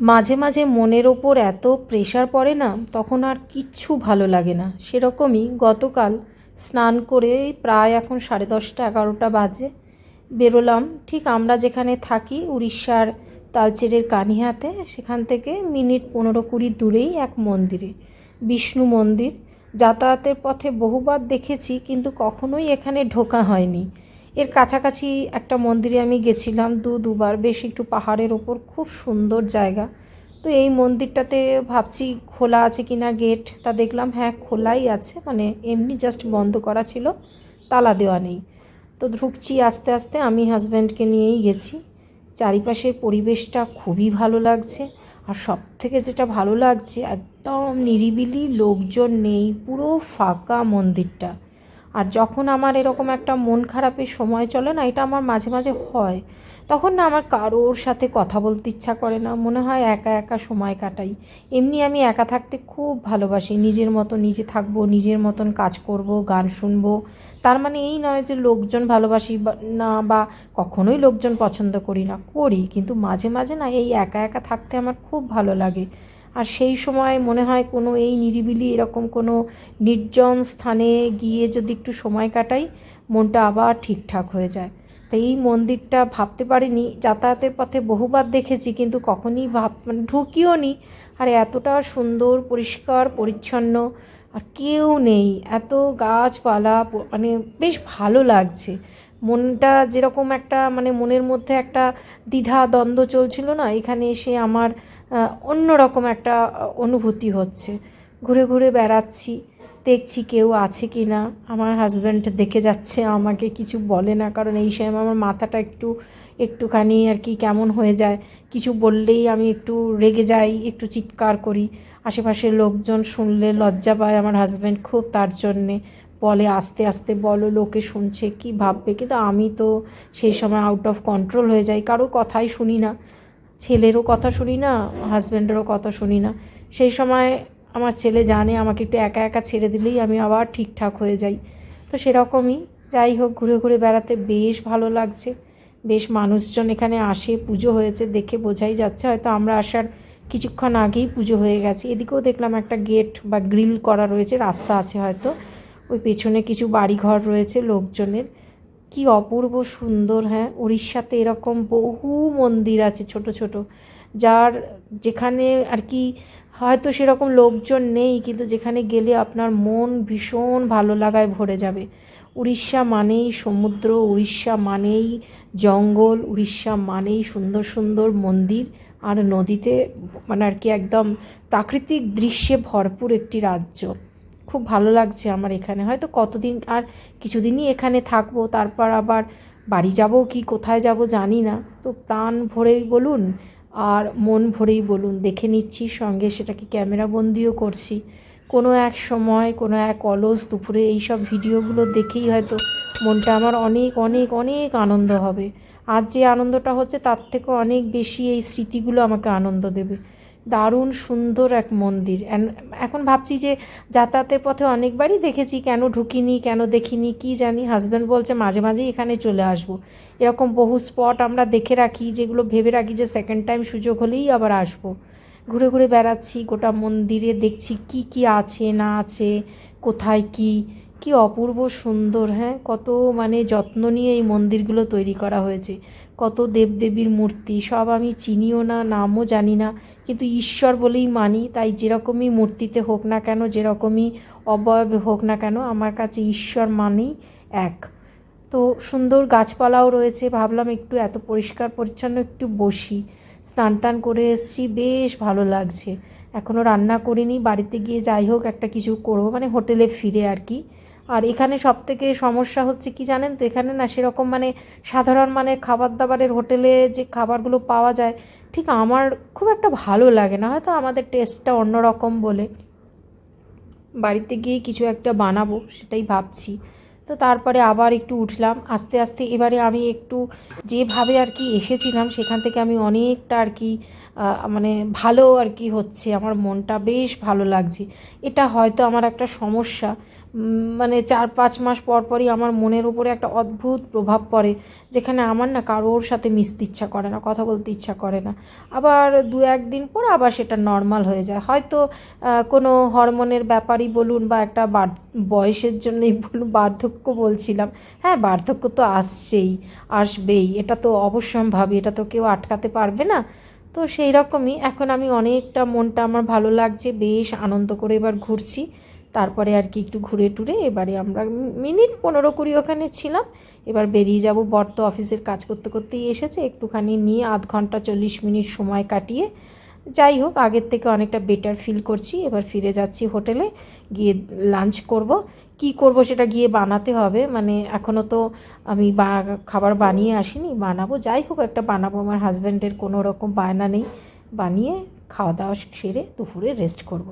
মাঝে মাঝে মনের ওপর এত প্রেশার পড়ে না, তখন আর কিচ্ছু ভালো লাগে না। সেরকমই গতকাল স্নান করে প্রায় এখন সাড়ে দশটা, এগারোটা বাজে। বেরোলাম, ঠিক আমরা যেখানে থাকি উড়িষ্যার তালচেরের কানিহাতে, সেখান থেকে মিনিট পনেরো কুড়ি দূরেই এক মন্দিরে, বিষ্ণু মন্দির। যাতায়াতের পথে বহুবার দেখেছি, কিন্তু কখনোই এখানে ঢোকা হয়নি। এর কাছাকাছি একটা মন্দিরে আমি গেছিলাম দু দুবার, বেশ একটু পাহাড়ের ওপর, খুব সুন্দর জায়গা। তো এই মন্দিরটাতে ভাবছি খোলা আছে কি না গেট তা দেখলাম হ্যাঁ খোলাই আছে মানে এমনি জাস্ট বন্ধ করা ছিল, তালা দেওয়া নেই। তো ঢুকছি আস্তে আস্তে, আমি হাজব্যান্ডকে নিয়েই গেছি। চারিপাশের পরিবেশটা খুবই ভালো লাগছে, আর সব থেকে যেটা ভালো লাগছে, একদম নিরিবিলি লোকজন নেই, পুরো ফাঁকা মন্দিরটা। আর যখন আমার এরকম একটা মন খারাপের সময় চলে না, এটা আমার মাঝে মাঝে হয়, তখন না আমার কারোর সাথে কথা বলতে ইচ্ছা করে না, মনে হয় একা একা সময় কাটাই। এমনি আমি একা থাকতে খুব ভালোবাসি, নিজের মতো নিজে থাকব, নিজের মতন কাজ করব, গান শুনব। তার মানে এই নয় যে লোকজন ভালোবাসি না, বা কখনোই লোকজন পছন্দ করি না, করি। কিন্তু মাঝে মাঝে না এই একা একা থাকতে আমার খুব ভালো লাগে। আর সেই সময় মনে হয় কোনো এই নিরিবিলি এরকম কোনো নির্জন স্থানে গিয়ে যদি একটু সময় কাটাই, মনটা আবার ঠিকঠাক হয়ে যায়। তো এই মন্দিরটা ভাবতে পারিনি, যাতায়াতের পথে বহুবার দেখেছি কিন্তু কখনই ভাব মানে ঢুকিও নি আর এতটা সুন্দর, পরিষ্কার, পরিচ্ছন্ন, আর কেউ নেই। এত গাছপালা মানে বেশ ভালো লাগছে। মনটা যেরকম একটা মানে মনের মধ্যে একটা দ্বিধা দ্বন্দ্ব চলছিল না? এখানে এসে আমার অন্যরকম একটা অনুভূতি হচ্ছে। ঘুরে ঘুরে বেড়াচ্ছি, দেখছি কেউ আছে কি না আমার হাজব্যান্ড দেখে যাচ্ছে, আমাকে কিছু বলে না। কারণ এই সময় আমার মাথাটা একটু, একটুখানি আর কি কেমন হয়ে যায়। কিছু বললেই আমি একটু রেগে যাই, একটু চিৎকার করি। আশেপাশের লোকজন শুনলে লজ্জা পায় আমার হাজব্যান্ড খুব তার জন্যে। বলে, আস্তে আস্তে বলো, লোকে শুনছে, কি ভাববে? কিন্তু আমি তো সেই সময় আউট অফ কন্ট্রোল হয়ে যাই। কারোর কথাই শুনি না। ছেলেরও কথা শুনি না হাজব্যান্ডেরও কথা শুনি না। সেই সময় আমার ছেলে জানে আমাকে একটু একা একা ছেড়ে দিলেই আমি আবার ঠিকঠাক হয়ে যাই। তো সেরকমই যাই হোক, ঘুরে ঘুরে বেড়াতে বেশ ভালো লাগছে। বেশ মানুষজন এখানে আসে, পুজো হয়েছে, দেখে বোঝাই যাচ্ছে। হয়তো আমরা আসার কিছুক্ষণ আগেই পুজো হয়ে গেছে। এদিকেও দেখলাম একটা গেট বা গ্রিল করা রয়েছে, রাস্তা আছে হয়তো। ওই পেছনে কিছু বাড়িঘর রয়েছে লোকজনের। কি অপূর্ব সুন্দর হ্যাঁ? উড়িষ্যাতে এরকম বহু মন্দির আছে ছোট ছোট, যার যেখানে আর কি হয়তো সেরকম লোকজন নেই, কিন্তু যেখানে গেলে আপনার মন ভীষণ ভালো লাগায় ভরে যাবে। উড়িষ্যা মানেই সমুদ্র, উড়িষ্যা মানেই জঙ্গল, উড়িষ্যা মানেই সুন্দর সুন্দর মন্দির। আর নদীতে মানে আর কি একদম প্রাকৃতিক দৃশ্যে ভরপুর একটি রাজ্য। খুব ভালো লাগছে আমার এখানে। হয়তো কতদিন আর কিছুদিনই এখানে থাকব, তারপর আবার বাড়ি যাব কি, কোথায় যাব জানি না। তো প্রাণ ভরেই বলুন আর মন ভরেই বলুন, দেখে নিচ্ছি সঙ্গে সেটাকে ক্যামেরা বন্দিও করছি। কোনো এক সময়, কোনো এক অলস দুপুরে এই সব ভিডিওগুলো দেখেই হয়তো মনটা আমার অনেক অনেক অনেক আনন্দ হবে। আজ যে আনন্দটা হচ্ছে তার থেকে অনেক বেশি এই স্মৃতিগুলো আমাকে আনন্দ দেবে। দারুণ সুন্দর এক মন্দির। এখন ভাবছি যে যাতায়াতের পথে অনেকবারই দেখেছি কেন ঢুকিনি, কেন দেখিনি, কি জানি হাজব্যান্ড বলছে, মাঝে মাঝেই এখানে চলে আসব। এরকম বহু স্পট আমরা দেখে রাখি, যেগুলো ভেবে রাখি যে সেকেন্ড টাইম সুযোগ হলেই আবার আসব। ঘুরে ঘুরে বেড়াচ্ছি গোটা মন্দিরে, দেখছি কি কি আছে, না আছে, কোথায় কি কি অপূর্ব সুন্দর হ্যাঁ? কত মানে যত্ন নিয়ে এই মন্দিরগুলো তৈরি করা হয়েছে। কত দেবদেবীর মূর্তি, সব আমি চিনিও না, নামও জানি না, কিন্তু ঈশ্বর বলেই মানি, তাই যেরকমই মূর্তিতে হোক না কেন, যেরকমই অবয়বে হোক না কেন, আমার কাছে ঈশ্বর মানেই এক। তো সুন্দর গাছপালাও রয়েছে, ভাবলাম একটু এত পরিষ্কার পরিচ্ছন্ন একটু বসি। স্নান টান করে এসেছি, বেশ ভালো লাগছে। এখনও রান্না করিনি, বাড়িতে গিয়ে যাই হোক একটা কিছু করব মানে হোটেলে ফিরে আর কি। আর এখানে সব থেকে সমস্যা হচ্ছে কি জানেন তো? এখানে না সেরকম মানে সাধারণ মানে খাবার দাবারের হোটেলে যে খাবারগুলো পাওয়া যায়, ঠিক আমার খুব একটা ভালো লাগে না। হয়তো আমাদের টেস্টটা অন্যরকম বলে। বাড়িতে গিয়ে কিছু একটা বানাবো সেটাই ভাবছি। তো তারপরে আবার একটু উঠলাম। আস্তে আস্তে এবারে আমি একটু যেভাবে আর কি এসেছিলাম সেখান থেকে আমি অনেকটা আর কি মানে ভালো আর কি হচ্ছে। আমার মনটা বেশ ভালো লাগছে। এটা হয়তো আমার একটা সমস্যা। মানে চার পাঁচ মাস পর পরই আমার মনের উপরে একটা অদ্ভুত প্রভাব পড়ে, যেখানে আমার না কারোর সাথে মিশতে ইচ্ছা করে না, কথা বলতে ইচ্ছা করে না। আবার দু একদিন পর আবার সেটা নর্মাল হয়ে যায়। হয়তো কোনো হরমোনের ব্যাপারই বলুন বা একটা বয়সের জন্যই বলুন, বার্ধক্য বলছিলাম। হ্যাঁ বার্ধক্য তো আসছেই, আসবেই, এটা তো অবশ্যম্ভাবী, এটা তো কেউ আটকাতে পারবে না। তো সেই রকমই এখন আমি অনেকটা মনটা আমার ভালো লাগছে, বেশ আনন্দ করে এবার ঘুরছি। তারপরে আর কি একটু ঘুরে টুরে এবারে আমরা মিনিট পনেরো কুড়ি ওখানে ছিলাম। এবার বেরিয়ে যাব, বর তো অফিসের কাজ করতে করতেই এসেছে। একটুখানি নিয়ে আধ ঘণ্টা চল্লিশ মিনিট সময় কাটিয়ে যাই হোক, আগের থেকে অনেকটা বেটার ফিল করছি। এবার ফিরে যাচ্ছি হোটেলে, গিয়ে লাঞ্চ করব। কি করব সেটা গিয়ে বানাতে হবে। মানে এখনও তো আমি বা, খাবার বানিয়ে আসিনি, বানাবো। যাই হোক, একটা বানাবো। আমার হাজব্যান্ডের কোনো রকম বায়না নেই। বানিয়ে খাওয়া দাওয়া সেরে দুপুরে রেস্ট করব।